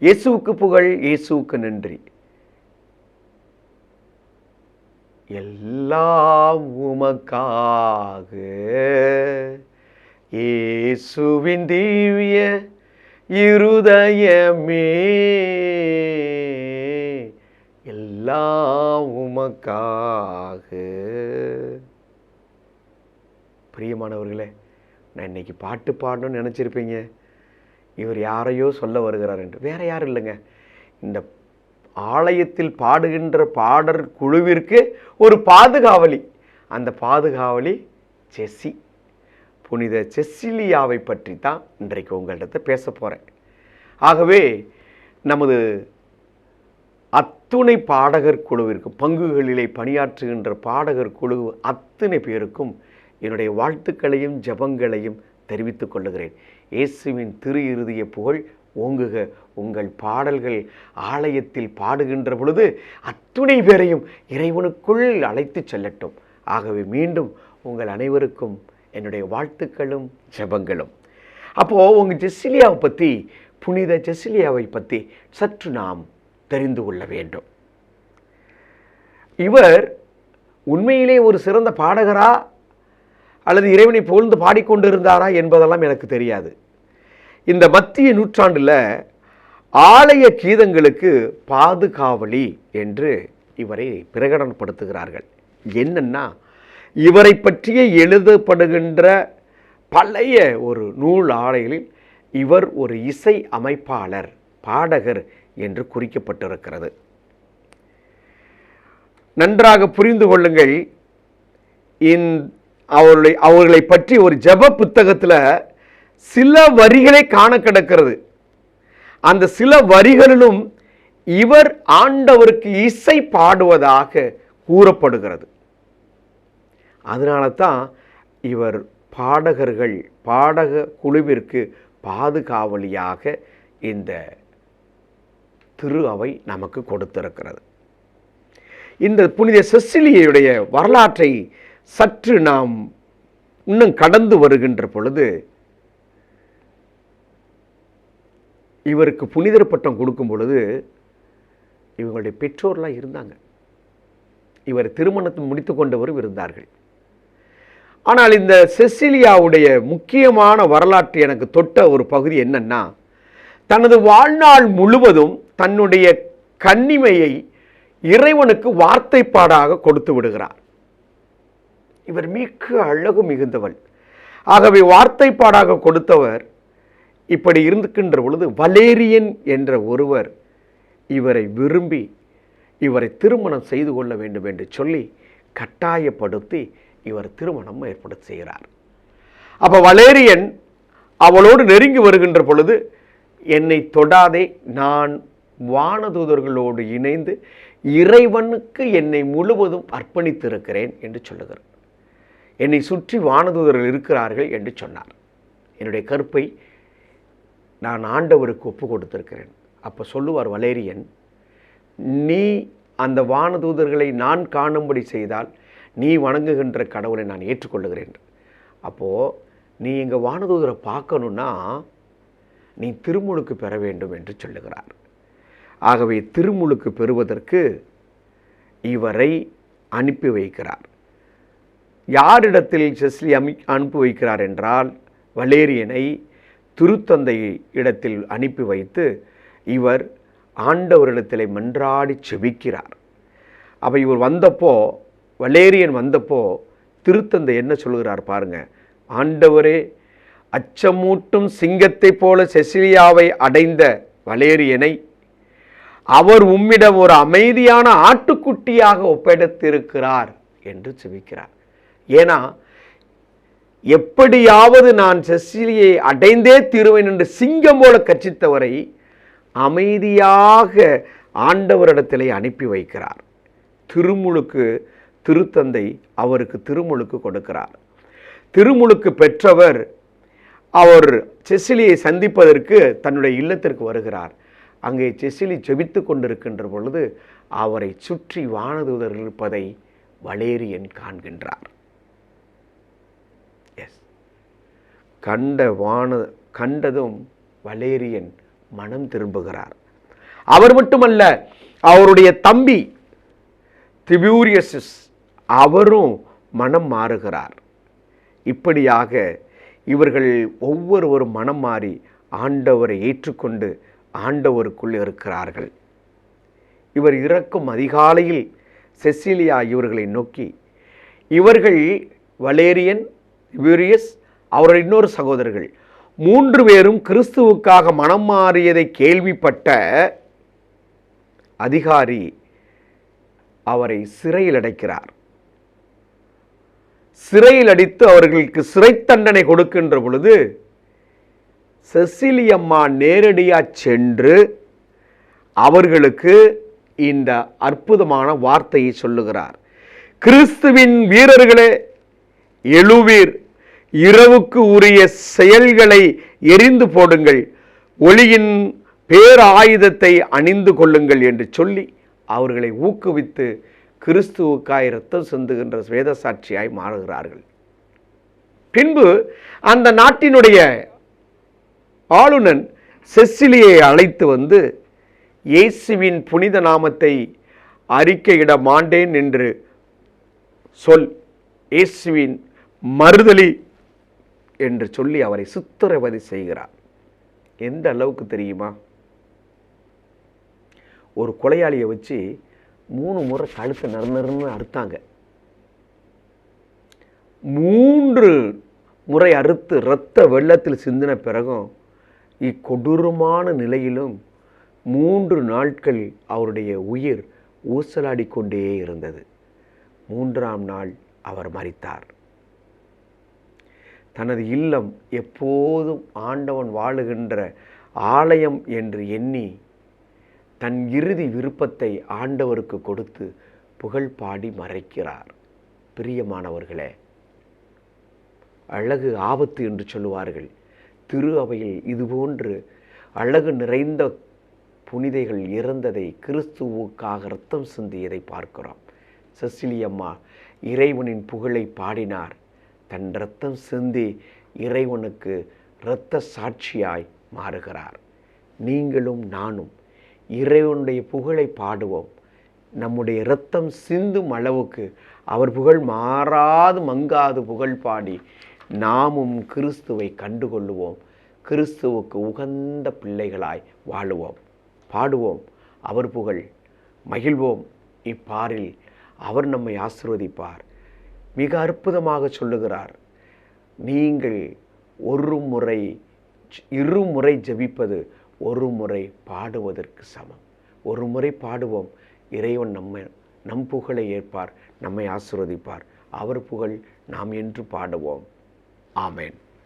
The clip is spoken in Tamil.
இயேசுவுக்கு புகழ் இயேசுவுக்கு நன்றி. எல்லாம் உமக்காக. இயேசுவின் தீவிய இருதயமே. எல்லாம் உமக்காக. பிரியமானவர்களே நான் இன்னைக்கு பாட்டு பாடணும்னு நினச்சிருப்பீங்க. இவர் யாரையோ சொல்ல வருகிறார் என்று. வேற யாரும் இல்லைங்க? இந்த ஆலயத்தில் பாடுகின்ற பாடற் குழுவிற்கு ஒரு பாதுகாவலி. அந்த பாதுகாவலி செஸ்ஸி. புனித செஸ்ஸிலியாவை பற்றி தான் இன்றைக்கு உங்கள்கிட்ட பேச போகிறேன் ஆகவே நமது அத்துணை பாடகர் குழுவிற்கு பங்குகளிலே பணியாற்றுகின்ற பாடகர் குழு அத்தனை பேருக்கும் என்னுடைய வாழ்த்துக்களையும் ஜபங்களையும் தெரிவித்துக் கொள்ளுகிறேன். இயேசுவின் திரு இறுதிய புகழ் ஓங்குக. உங்கள் பாடல்கள் ஆலயத்தில் பாடுகின்ற பொழுது அத்துணை பேரையும் இறைவனுக்குள் அழைத்துச் செல்லட்டும். ஆகவே மீண்டும் உங்கள் அனைவருக்கும் என்னுடைய வாழ்த்துக்களும் ஜெபங்களும். அப்போது உங்கள் ஜெசிலியாவை பற்றி புனித ஜெசிலியாவை பற்றி சற்று நாம் தெரிந்து கொள்ள வேண்டும். இவர் உண்மையிலே ஒரு சிறந்த பாடகரா அல்லது இறைவனை புகழ்ந்து பாடிக்கொண்டிருந்தாரா என்பதெல்லாம் எனக்கு தெரியாது. இந்த மத்திய நூற்றாண்டில் ஆலய கீதங்களுக்கு பாதுகாவலி என்று இவரை பிரகடனப்படுத்துகிறார்கள். என்னென்னா இவரை பற்றிய எழுதப்படுகின்ற பழைய ஒரு நூல் ஆலைகளில் இவர் ஒரு இசை அமைப்பாளர் பாடகர் என்று குறிக்கப்பட்டிருக்கிறது. நன்றாக புரிந்து கொள்ளுங்கள். இந் அவர்களை அவர்களை பற்றி ஒரு ஜெப புத்தகத்தில் சில வரிகளை காண கிடக்கிறது. அந்த சில வரிகளிலும் இவர் ஆண்டவருக்கு இசை பாடுவதாக கூறப்படுகிறது. அதனால தான் இவர் பாடகர்கள் பாடக குழுவிற்கு பாதுகாவலியாக இந்த திரு அவை நமக்கு கொடுத்திருக்கிறது. இந்த புனித செசிலியுடைய வரலாற்றை சற்று நாம் இன்னும் கடந்து வருகின்ற பொழுது இவருக்கு புனிதர் பட்டம் கொடுக்கும் பொழுது இவங்களுடைய பெற்றோர்லாம் இருந்தாங்க. இவர் திருமணத்தை முடித்து கொண்டவரும் இருந்தார்கள். ஆனால் இந்த செசிலியாவுடைய முக்கியமான வரலாற்று எனக்கு தொட்ட ஒரு பகுதி என்னன்னா தனது வாழ்நாள் முழுவதும் தன்னுடைய கன்னிமையை இறைவனுக்கு வார்த்தைப்பாடாக கொடுத்து விடுகிறார். இவர் மிக்க அழகு மிகுந்தவள். ஆகவே வார்த்தைப்பாடாக கொடுத்தவர் இப்படி இருந்துக்கின்ற பொழுது வலேரியன் என்ற ஒருவர் இவரை விரும்பி இவரை திருமணம் செய்து கொள்ள வேண்டும் என்று சொல்லி கட்டாயப்படுத்தி இவர் திருமணம் ஏற்படுத்த செய்கிறார். அப்போ வலேரியன் அவளோடு நெருங்கி வருகின்ற பொழுது என்னை தொடாதே நான் வானதூதர்களோடு இணைந்து இறைவனுக்கு என்னை முழுவதும் அர்ப்பணித்திருக்கிறேன் என்று சொல்லுகிறார் என்னை சுற்றி வானதூதர்கள் இருக்கிறார்கள் என்று சொன்னார். என்னுடைய கருப்பை நான் ஆண்டவருக்கு ஒப்பு கொடுத்திருக்கிறேன். அப்போ சொல்லுவார் வலேரியன் நீ அந்த வானதூதர்களை நான் காணும்படி செய்தால் நீ வணங்குகின்ற கடவுளை நான் ஏற்றுக்கொள்ளுகிறேன். அப்போது நீ எங்கள் வானதூதரை பார்க்கணுன்னா நீ திருமுழுக்கு பெற வேண்டும் என்று சொல்லுகிறார். ஆகவே திருமுழுக்கு பெறுவதற்கு இவரை அனுப்பி வைக்கிறார். யாரிடத்தில் செஸ்லி அமி அனுப்பி வைக்கிறார் என்றால் வலேரியனை திருத்தந்தை இடத்தில் அனுப்பி வைத்து இவர் ஆண்டவரிடத்தில் மன்றாடி செபிக்கிறார். அப்போ இவர் வந்தப்போ வலேரியன் வந்தப்போ திருத்தந்தை என்ன சொல்கிறார் பாருங்க. ஆண்டவரே அச்சமூட்டும் சிங்கத்தைப் போல செசிலியாவை அடைந்த வலேரியனை அவர் உம்மிடம் ஒரு அமைதியான ஆட்டுக்குட்டியாக ஒப்படைத்திருக்கிறார் என்று செபிக்கிறார். ஏன்னா எப்படியாவது நான் செசிலியை அடைந்தே தீருவேன் என்று சிங்கம் போல கட்சித்தவரை அமைதியாக ஆண்டவரிடத்திலே அனுப்பி வைக்கிறார். திருமுழுக்கு திருத்தந்தை அவருக்கு திருமுழுக்கு கொடுக்கிறார். திருமுழுக்கு பெற்றவர் அவர் செசிலியை சந்திப்பதற்கு தன்னுடைய இல்லத்திற்கு வருகிறார். அங்கே செசிலி செபித்து கொண்டிருக்கின்ற பொழுது அவரை சுற்றி வானதுதர் இருப்பதை வளேரியன் காண்கின்றார். கண்ட வான கண்டதும் வலேரியன் மனம் திரும்புகிறார். அவர் மட்டுமல்ல அவருடைய தம்பி திபியூரியசிஸ் அவரும் மனம் மாறுகிறார். இப்படியாக இவர்கள் ஒவ்வொருவரும் மனம் மாறி ஆண்டவரை ஏற்றுக்கொண்டு ஆண்டவருக்குள் இருக்கிறார்கள். இவர் இறக்கும் அதிகாலையில் செசிலியா இவர்களை நோக்கி இவர்கள் வலேரியன் வியூரியஸ் அவருடைய இன்னொரு சகோதரர்கள். மூன்று பேரும் கிறிஸ்துவுக்காக மனம் மாறியதை கேள்விப்பட்ட அதிகாரி அவரை சிறையில் அடைக்கிறார். சிறையில் அடித்து அவர்களுக்கு சிறை தண்டனை கொடுக்கின்ற பொழுது செசிலியம்மா நேரடியாக சென்று அவர்களுக்கு இந்த அற்புதமான வார்த்தையை சொல்லுகிறார். கிறிஸ்துவின் வீரர்களே எழுவீர் இரவுக்கு உரிய செயல்களை எரிந்து போடுங்கள். ஒளியின் பேராயுதத்தை அணிந்து கொள்ளுங்கள் என்று சொல்லி அவர்களை ஊக்குவித்து கிறிஸ்துவுக்காய் ரத்தம் சிந்துகின்ற வேத சாட்சியாய் மாறுகிறார்கள். பின்பு அந்த நாட்டினுடைய ஆளுநன் செசிலியை அழைத்து வந்து இயேசுவின் புனித நாமத்தை அறிக்கையிட மாண்டேன் என்று சொல். இயேசுவின் மறுதலி என்று சொல்லி அவரை சித்திரவதை செய்கிறார். எந்த அளவுக்கு தெரியுமா? ஒரு கொலையாளியை வச்சு மூணு முறை கழுத்து நறுநறுன்னு அறுத்தாங்க. மூன்று முறை அறுத்து இரத்த வெள்ளத்தில் சிந்தின பிறகும் இக்கொடூரமான நிலையிலும் மூன்று நாட்கள் அவருடைய உயிர் ஊசலாடி கொண்டே இருந்தது. மூன்றாம் நாள் அவர் மறித்தார் தனது இல்லம் எப்போதும் ஆண்டவன் வாழுகின்ற ஆலயம் என்று எண்ணி தன் இறுதி விருப்பத்தை ஆண்டவருக்கு கொடுத்து புகழ் பாடி மறைக்கிறார். பிரியமானவர்களே அழகு ஆபத்து என்று சொல்லுவார்கள். திரு அவையில் இதுபோன்று அழகு நிறைந்த புனிதைகள் இறந்ததை கிறிஸ்துவுக்காக ரத்தம் சிந்தியதை பார்க்கிறோம். செசிலியம்மா இறைவனின் புகழை பாடினார். தன் இரத்தம் சிந்தி இறைவனுக்கு இரத்த சாட்சியாய் மாறுகிறார். நீங்களும் நானும் இறைவனுடைய புகழை பாடுவோம். நம்முடைய இரத்தம் சிந்தும் அளவுக்கு அவர் புகழ் மாறாது மங்காது புகழ் பாடி நாமும் கிறிஸ்துவை கண்டுகொள்ளுவோம். கிறிஸ்துவுக்கு உகந்த பிள்ளைகளாய் வாழுவோம். பாடுவோம். அவர் புகழ். மகிழ்வோம். இப்பாரில் அவர் நம்மை ஆசிர்வதிப்பார். மிக அற்புதமாக சொல்லுகிறார். நீங்கள் ஒரு முறை இருமுறை ஜபிப்பது ஜெபிப்பது ஒரு முறை பாடுவதற்கு சமம். ஒரு முறை பாடுவோம் இறைவன் நம்மை நம் புகழை ஏற்பார் நம்மை ஆசிர்வதிப்பார். அவர் புகழ் நாம் என்று பாடுவோம். ஆமேன்.